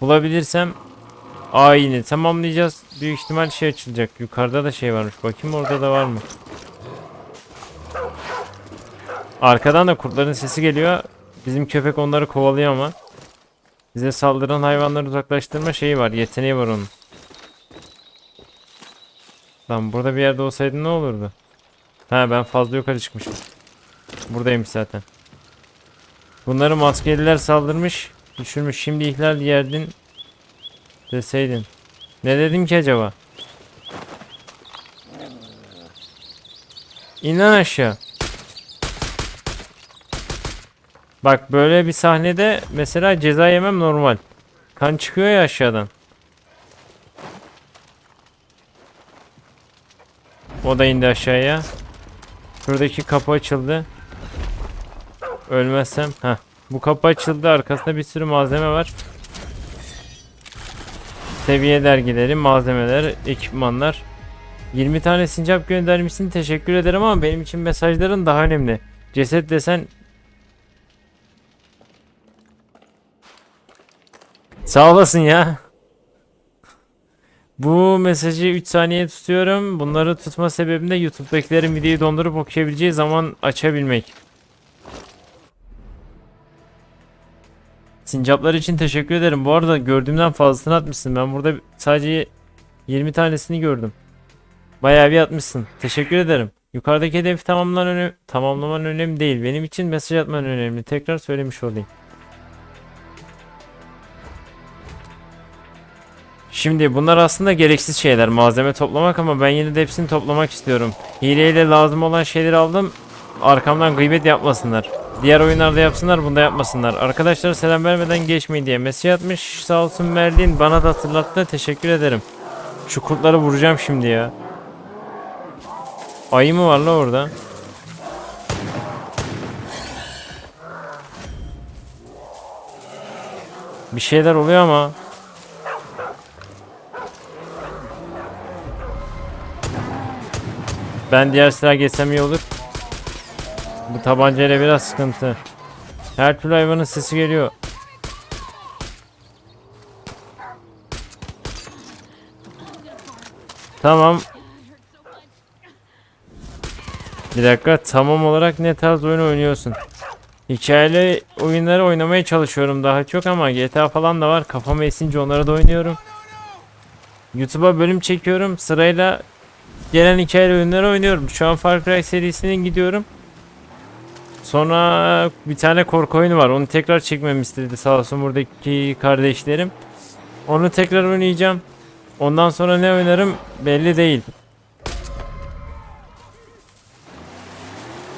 Bulabilirsem ayini tamamlayacağız. Büyük ihtimal şey açılacak. Yukarıda da şey varmış. Bakayım orada da var mı? Arkadan da kurtların sesi geliyor. Bizim köpek onları kovalıyor ama. Bize saldıran hayvanları uzaklaştırma şeyi var. Yeteneği var onun. Lan burada bir yerde olsaydı ne olurdu? Ha ben fazla yukarı çıkmışım. Buradaymış zaten. Bunları maskeliler saldırmış. Düşürmüş. Şimdi ihlal yerdin deseydin. Ne dedim ki acaba? İn lan aşağı. Bak böyle bir sahnede mesela ceza yemem normal. Kan çıkıyor ya aşağıdan. O da indi aşağıya. Şuradaki kapı açıldı. Ölmezsem. ha. Bu kapı açıldı. Arkasında bir sürü malzeme var. Seviye dergileri, malzemeler, ekipmanlar. 20 tane sincap göndermişsin. Teşekkür ederim ama benim için mesajların daha önemli. Ceset desen Sağ olasın ya. Bu mesajı 3 saniye tutuyorum. Bunları tutma sebebim de YouTube'dakilerin videoyu dondurup okuyabileceği zaman açabilmek. Sincaplar için teşekkür ederim. Bu arada gördüğümden fazlasını atmışsın. Ben burada sadece 20 tanesini gördüm. Bayağı bir atmışsın. Teşekkür ederim. Yukarıdaki hedefi tamamlaman, öne tamamlaman önemli değil. Benim için mesaj atman önemli. Tekrar söylemiş olayım. Şimdi bunlar aslında gereksiz şeyler malzeme toplamak ama ben yine de hepsini toplamak istiyorum. Hileyle lazım olan şeyleri aldım. Arkamdan gıybet yapmasınlar. Diğer oyunlarda yapsınlar bunda yapmasınlar. Arkadaşlar selam vermeden geçmeyin diye mesaj atmış. Sağ olsun Merlin bana da hatırlattı. Teşekkür ederim. Şu kurtları vuracağım şimdi ya. Ayı mı var la orada? Bir şeyler oluyor ama. Ben diğer silah geçsem iyi olur. Tabancayla biraz sıkıntı. Her türlü hayvanın sesi geliyor. Tamam. Bir dakika tamam olarak ne tarz oyun oynuyorsun? Hikayeli oyunları oynamaya çalışıyorum daha çok ama GTA falan da var. Kafama esince onları da oynuyorum. YouTube'a bölüm çekiyorum. Sırayla gelen hikayeli oyunları oynuyorum. Şu an Far Cry serisinin gidiyorum. Sonra bir tane korku oyunu var. Onu tekrar çekmemi istedi sağ olsun buradaki kardeşlerim. Onu tekrar oynayacağım. Ondan sonra ne oynarım belli değil.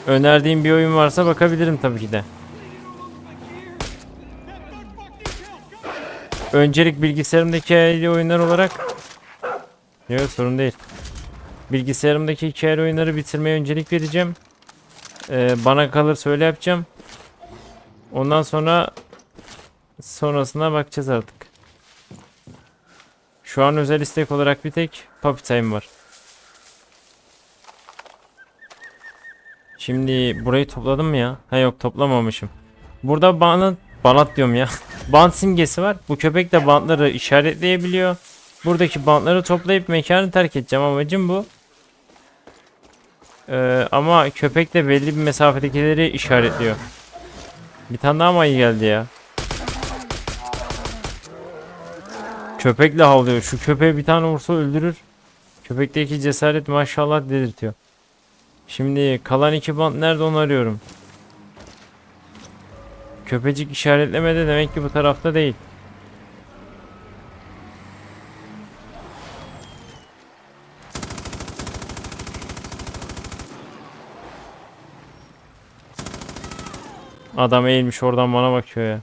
Önerdiğim bir oyun varsa bakabilirim tabii ki de. Öncelik bilgisayarımdaki hikayeli oyunlar olarak Yok sorun değil. Bilgisayarımdaki hikayeli oyunları bitirmeye öncelik vereceğim. Ee, bana kalırsa öyle yapacağım. Ondan sonra sonrasına bakacağız artık. Şu an özel istek olarak bir tek Puppy Time var. Şimdi burayı topladım mı ya? Ha yok toplamamışım. Burada bant, bant diyorum ya. bant simgesi var. Bu köpek de bantları işaretleyebiliyor. Buradaki bantları toplayıp mekanı terk edeceğim amacım bu. Ee, ama köpek de belli bir mesafedekileri işaretliyor. Bir tane daha mayı geldi ya. Köpekle havlıyor. Şu köpeğe bir tane vursa öldürür. Köpekteki cesaret maşallah delirtiyor. Şimdi kalan iki bant nerede onu arıyorum. Köpecik işaretlemede demek ki bu tarafta değil. Adam eğilmiş oradan bana bakıyor ya.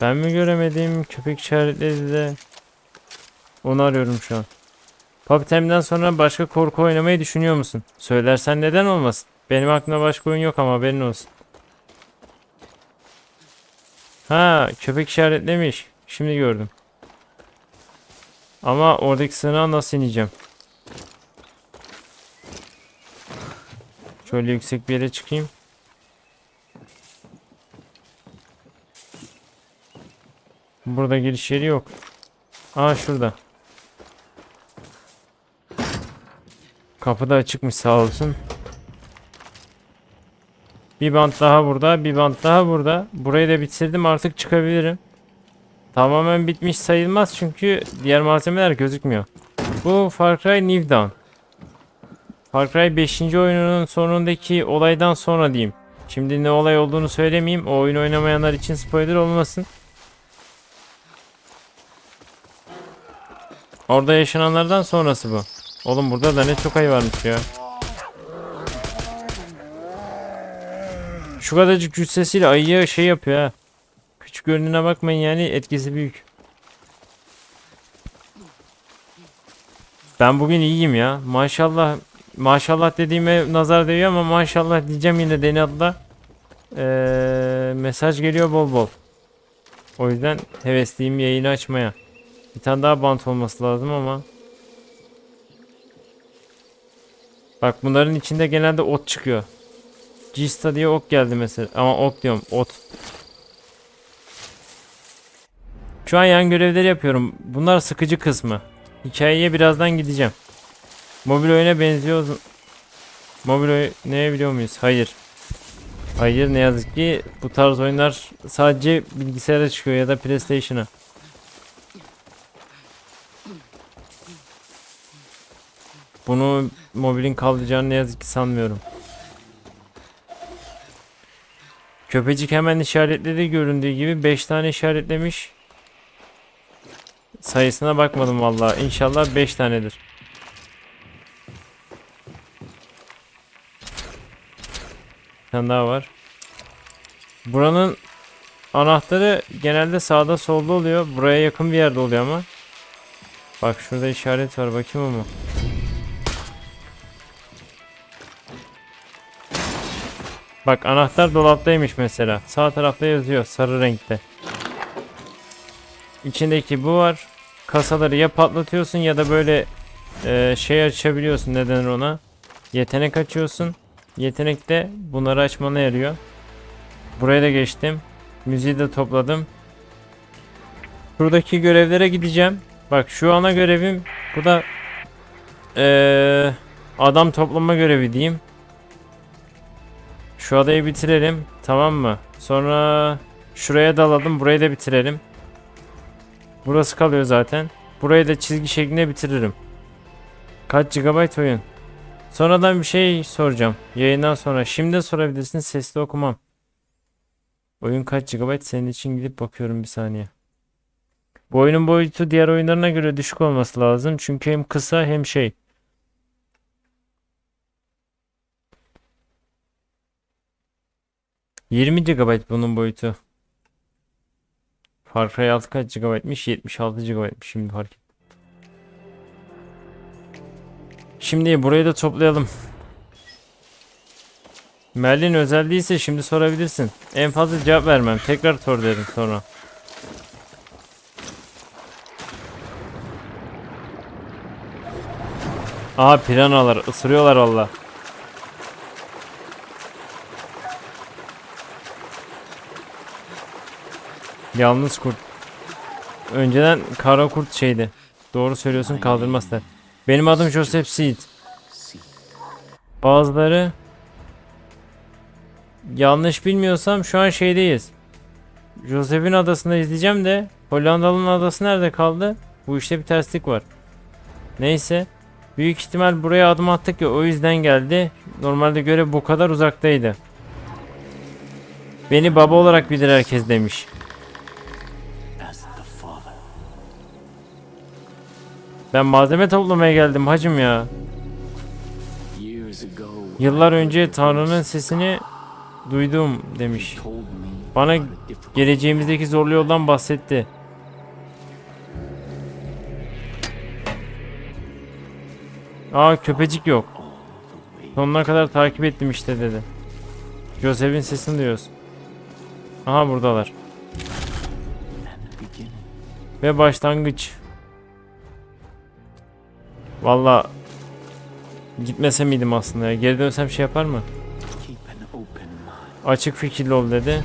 Ben mi göremedim? Köpek işaretledi de. Onu arıyorum şu an. Puppy Time'den sonra başka korku oynamayı düşünüyor musun? Söylersen neden olmasın? Benim aklımda başka oyun yok ama haberin olsun. Ha köpek işaretlemiş. Şimdi gördüm. Ama oradaki sığınağa nasıl ineceğim? Şöyle yüksek bir yere çıkayım. Burada giriş yeri yok. Aa şurada. Kapı da açıkmış sağ olsun. Bir bant daha burada, bir bant daha burada. Burayı da bitirdim artık çıkabilirim. Tamamen bitmiş sayılmaz çünkü diğer malzemeler gözükmüyor. Bu Far Cry New Dawn. Far Cry 5. oyununun sonundaki olaydan sonra diyeyim. Şimdi ne olay olduğunu söylemeyeyim. O oyunu oynamayanlar için spoiler olmasın. Orada yaşananlardan sonrası bu. Oğlum burada da ne çok ayı varmış ya. Şu kadarcık güç sesiyle ayıya şey yapıyor ha. Küçük görününe bakmayın yani etkisi büyük. Ben bugün iyiyim ya. Maşallah maşallah dediğime nazar değiyor ama maşallah diyeceğim yine Deni adla. Ee, mesaj geliyor bol bol. O yüzden hevesliyim yayını açmaya. Bir tane daha bant olması lazım ama. Bak bunların içinde genelde ot çıkıyor. Cista diye ok geldi mesela. Ama ok diyorum ot. Şu an yan görevleri yapıyorum. Bunlar sıkıcı kısmı. Hikayeye birazdan gideceğim. Mobil oyuna benziyor. Mobil oyun ne biliyor muyuz? Hayır. Hayır ne yazık ki bu tarz oyunlar sadece bilgisayara çıkıyor ya da PlayStation'a. Bunu mobilin kaldıracağını ne yazık ki sanmıyorum. Köpecik hemen işaretledi göründüğü gibi 5 tane işaretlemiş. Sayısına bakmadım vallahi. İnşallah 5 tanedir. Tane daha var. Buranın anahtarı genelde sağda solda oluyor. Buraya yakın bir yerde oluyor ama. Bak şurada işaret var. Bakayım ama. Bak anahtar dolaptaymış mesela. Sağ tarafta yazıyor sarı renkte. İçindeki bu var. Kasaları ya patlatıyorsun ya da böyle e, şey açabiliyorsun ne denir ona. Yetenek açıyorsun. Yetenek de bunları açmana yarıyor. Buraya da geçtim. Müziği de topladım. Buradaki görevlere gideceğim. Bak şu ana görevim bu da e, adam toplama görevi diyeyim. Şu adayı bitirelim. Tamam mı? Sonra şuraya dalalım. Burayı da bitirelim. Burası kalıyor zaten. Burayı da çizgi şeklinde bitiririm. Kaç GB oyun? Sonradan bir şey soracağım. Yayından sonra. Şimdi sorabilirsin. Sesli okumam. Oyun kaç GB? Senin için gidip bakıyorum bir saniye. Bu oyunun boyutu diğer oyunlarına göre düşük olması lazım. Çünkü hem kısa hem şey. ...20 GB bunun boyutu. Far Cry 6 kaç GB'miş? 76 GB'miş şimdi fark ettim. Şimdi burayı da toplayalım. Merlin özel değilse şimdi sorabilirsin. En fazla cevap vermem. Tekrar sor derim sonra. Aha piranalar ısırıyorlar valla. Yalnız kurt. Önceden kara kurt şeydi. Doğru söylüyorsun kaldırmazlar. Benim adım Joseph Seed. Bazıları yanlış bilmiyorsam şu an şeydeyiz. Joseph'in adasında izleyeceğim de Hollandalı'nın adası nerede kaldı? Bu işte bir terslik var. Neyse. Büyük ihtimal buraya adım attık ya o yüzden geldi. Normalde görev bu kadar uzaktaydı. Beni baba olarak bilir herkes demiş. Ben malzeme toplamaya geldim hacım ya. Yıllar önce Tanrı'nın sesini duydum demiş. Bana geleceğimizdeki zorlu yoldan bahsetti. Aa köpecik yok. Sonuna kadar takip ettim işte dedi. Joseph'in sesini duyuyoruz. Aha buradalar. Ve başlangıç. Valla gitmese miydim aslında ya. Geri dönsem şey yapar mı? Açık fikirli ol dedi.